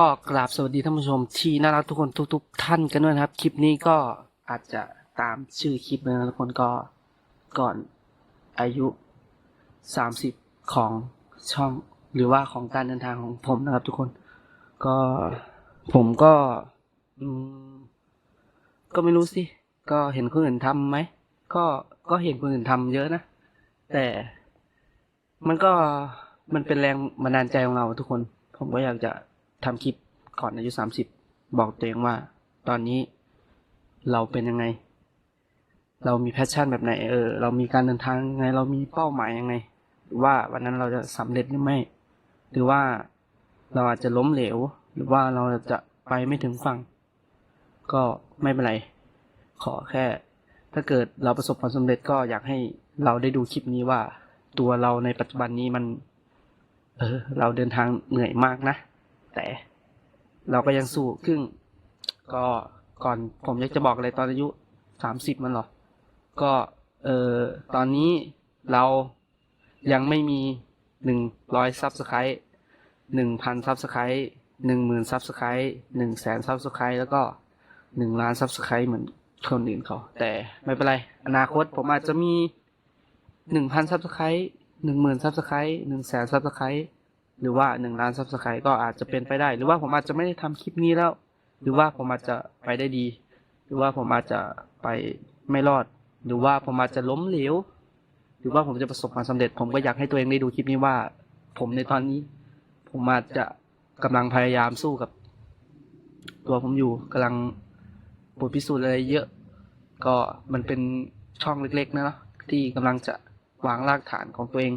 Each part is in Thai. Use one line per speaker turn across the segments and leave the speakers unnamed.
ก็กราบสวัสดีท่านผู้ชมที่น่ารักทุกคนทุก ๆ ท่านกันด้วยนะครับ คลิปนี้ก็อาจจะตามชื่อคลิปนะทุกคนก็ก่อนอายุสามสิบของช่องหรือว่าของการเดินทางของผมนะครับ ทุกคนก็ผมก็อืมก็ไม่รู้สิ ก็เห็นคนอื่นทำไหมก็ก็เห็นคนอื่นทำเยอะนะ แต่มันก็มันเป็นแรงบันดาลใจของเราทุกคน ผมก็อยากจะ ทำคลิปก่อนอายุสามสิบบอกตัวเองว่า ตอนนี้เราเป็นยังไง เรามีแพชชั่นแบบไหน เออ เรามีการเดินทางยังไง เรามีเป้าหมายยังไงหรือว่าวันนั้นเราจะสำเร็จหรือไม่ หรือว่าเราอาจจะล้มเหลว หรือว่าเราจะไปไม่ถึงฝั่ง ก็ไม่เป็นไร ขอแค่ ถ้าเกิดเราประสบความสำเร็จก็อยากให้เราได้ดูคลิปนี้ว่า ตัวเราในปัจจุบันนี้มัน เออ เราเดินทางเหนื่อยมากนะ แต่เราก็ยังสู้ครึ่ง ก็ก่อนผมอยากจะบอกเลยตอนอายุสามสิบมันเหรอ ก็เออตอนนี้เรายังไม่มีหนึ่งร้อยซับสไครต์หนึ่งพันซับสไครต์หนึ่งหมื่นซับสไครต์หนึ่งแสนซับสไครต์แล้วก็หนึ่งล้านซับสไครต์เหมือนคนอื่นเขา แต่ไม่เป็นไร อนาคตผมอาจจะมีหนึ่งพันซับสไครต์หนึ่งหมื่นซับสไครต์หนึ่งแสนซับสไครต์ หรือว่าหนึ่งล้านซับสไครต์ก็อาจจะเป็นไปได้ หรือว่าผมอาจจะไม่ได้ทำคลิปนี้แล้ว หรือว่าผมอาจจะไปได้ดี หรือว่าผมอาจจะไปไม่รอด หรือว่าผมอาจจะล้มเหลว หรือว่าผมจะประสบความสำเร็จ ผมก็อยากให้ตัวเองได้ดูคลิปนี้ว่า ผมในตอนนี้ ผมอาจจะกำลังพยายามสู้กับ ตัวผมอยู่กำลังบทพิสูจน์อะไรเยอะ ก็มันเป็นช่องเล็กๆนะเนาะที่กำลังจะวางรากฐานของตัวเอง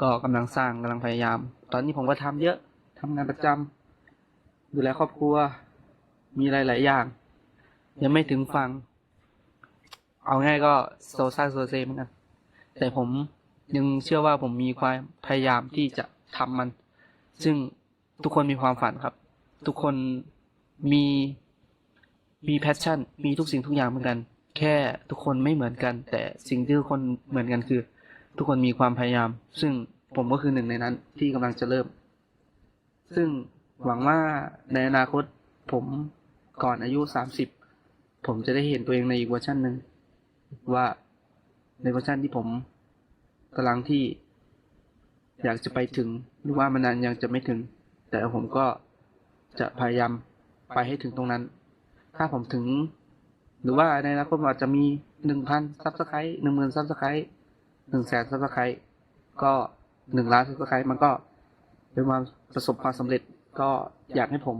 ก็กำลังสร้างกำลังพยายาม ตอนนี้ผมก็ทำเยอะทำงานประจำดูแลครอบครัว มีหลาย ๆ อย่าง ยังไม่ถึงฟัง เอาง่ายก็โซซ่าโซเซเหมือนกันแต่ผมยังเชื่อว่าผมมีความพยายามที่จะทำมัน ซึ่งทุกคนมีความฝันครับ ทุกคนมีมีแพชชั่น มีทุกสิ่งทุกอย่างเหมือนกัน แค่ทุกคนไม่เหมือนกัน แต่สิ่งที่ทุกคนเหมือนกันคือ ทุกคนมีความพยายาม ซึ่งผมก็คือหนึ่งในนั้นที่กำลังจะเริ่ม ซึ่งหวังว่าในอนาคตผมก่อนอายุสามสิบผมจะได้เห็นตัวเองในอีกเวอร์ชันหนึ่งว่าในเวอร์ชันที่ผมกำลังที่อยากจะไปถึงหรือว่ามันนานยังจะไม่ถึง แต่ผมก็จะพยายามไปให้ถึงตรงนั้น ถ้าผมถึง หรือว่าในอนาคตอาจจะมีหนึ่งพันซับสไครต์หนึ่งหมื่นซับสไครต์ หนึ่งแสนซับสไครต์ก็หนึ่งล้านซับสไครต์มันก็เป็นความประสบความสำเร็จก็อยากให้ผม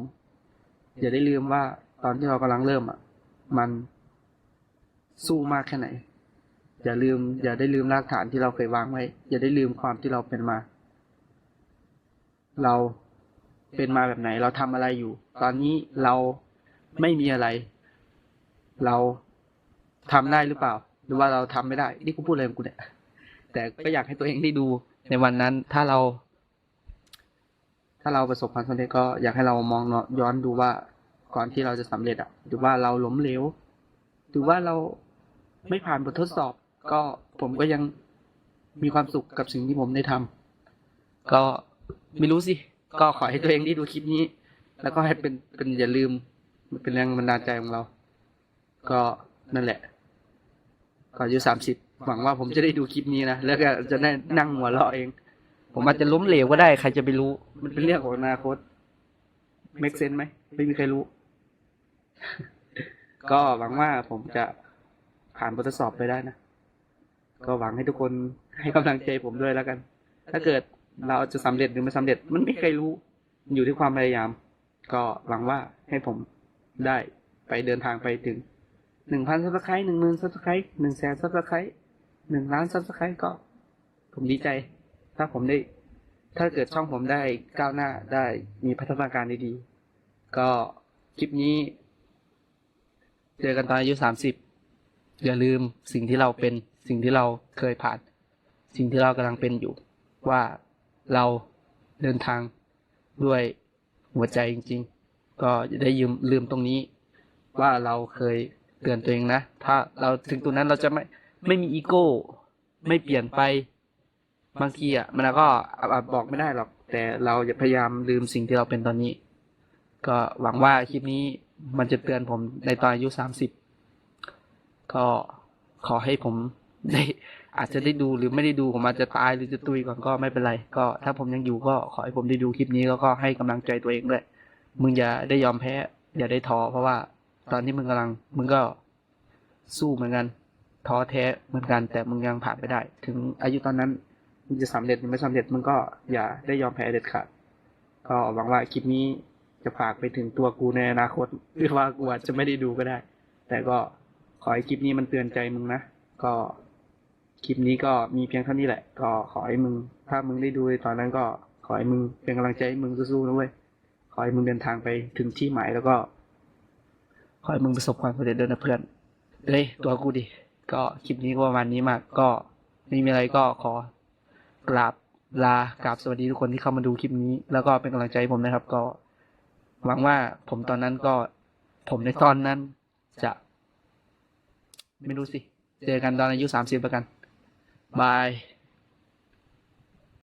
อย่าได้ลืมว่าตอนที่เรากำลังเริ่มอะ มันสู้มากแค่ไหน อย่าลืม อย่าได้ลืมรากฐานที่เราเคยวางไว้ อย่าได้ลืมความที่เราเป็นมา เราเป็นมาแบบไหน เราทำอะไรอยู่ ตอนนี้เราไม่มีอะไร เราทำได้หรือเปล่า หรือว่าเราทำไม่ได้ นี่กูพูดอะไรของกูเนี่ย แต่ก็อยากให้ตัวเองได้ดูในวันนั้นถ้าเรา ถ้าเราประสบความสำเร็จก็อยากให้เรามองย้อนดูว่าก่อนที่เราจะสำเร็จอะหรือว่าเราล้มเหลวหรือว่าเราไม่ผ่านบททดสอบ ก็ผมก็ยังมีความสุขกับสิ่งที่ผมได้ทำก็ไม่รู้สิ ก็ขอให้ตัวเองได้ดูคลิปนี้ แล้วก็ให้เป็นเป็นอย่าลืม มันเป็นแรงบันดาลใจของเรา ก็นั่นแหละ ก่อนอายุสามสิบหวังว่าผมจะได้ดูคลิปนี้นะแล้วก็จะได้นั่งหัวเราะเอง ผมอาจจะล้มเหลวก็ได้ใครจะไปรู้ มันเป็นเรื่องของอนาคต make sense ไหมไม่มีใครรู้ ก็หวังว่าผมจะผ่านบททดสอบไปได้นะก็หวังให้ทุกคนให้กำลังใจผมด้วยแล้วกัน ถ้าเกิดเราจะสำเร็จหรือไม่สำเร็จมันไม่มีใครรู้มันอยู่ที่ความพยายาม ก็หวังว่าให้ผมได้ไปเดินทางไปถึง หนึ่งพันซับสไครต์หนึ่งหมื่นซับสไครต์หนึ่งแสนซับสไครต์หนึ่งล้านซับสไครต์ก็ ผมดีใจ ถ้าผมได้ ถ้าเกิดช่องผมได้ก้าวหน้าได้มีพัฒนาการดีๆ ก็คลิปนี้ เจอกันตอนอายุสามสิบอย่าลืมสิ่งที่เราเป็นสิ่งที่เราเคยผ่าน สิ่งที่เรากำลังเป็นอยู่ ว่าเราเดินทางด้วยหัวใจจริง ๆ ก็จะได้ยืมลืมตรงนี้ ว่าเราเคย เตือนตัวเองนะ ถ้าเราถึงตรงนั้นเราจะไม่ไม่มีอีโก้ ไม่เปลี่ยนไป บางทีอะ มันก็อบอกไม่ได้หรอก แต่เราจะพยายามลืมสิ่งที่เราเป็นตอนนี้ ก็หวังว่าคลิปนี้มันจะเตือนผมในตอนอายุสามสิบ ก็ขอให้ผมได้อาจจะได้ดูหรือไม่ได้ดูผมอาจจะตายหรือจะตุยก่อนก็ไม่เป็นไร ก็ถ้าผมยังอยู่ก็ขอให้ผมได้ดูคลิปนี้แล้วก็ให้กำลังใจตัวเองด้วย มึงอย่าได้ยอมแพ้ อย่าได้ท้อเพราะว่า ตอนที่มึงกำลัง มึงก็สู้เหมือนกัน ท้อแท้เหมือนกัน แต่มึงยังผ่านไปได้ ถึงอายุตอนนั้นมึงจะสำเร็จหรือไม่สำเร็จมึงก็อย่าได้ยอมแพ้เด็ดขาดก็หวังว่าคลิปนี้จะฝากไปถึงตัวกูในอนาคตหรือว่ากูอาจจะไม่ได้ดูก็ได้ แต่ก็ขอให้คลิปนี้มันเตือนใจมึงนะก็คลิปนี้ก็มีเพียงเท่านี้แหละ ก็ขอให้มึง ถ้ามึงได้ดูในตอนนั้นก็ขอให้มึงเป็นกำลังใจให้มึงสู้ๆนะเว้ยขอให้มึงเดินทางไปถึงที่หมายแล้วก็ ขอให้มึงประสบความสำเร็จด้วยนะเพื่อนเฮ้ยตัวกูดิ ก็คลิปนี้ก็ประมาณนี้มาก ก็ไม่มีอะไรก็ขอกราบลากราบสวัสดีทุกคนที่เข้ามาดูคลิปนี้ แล้วก็เป็นกำลังใจให้ผมนะครับ ก็หวังว่าผมตอนนั้นก็ ผมในตอนนั้นจะ ไม่รู้สิ เจอกันตอนอายุสามสิบแล้วกัน บาย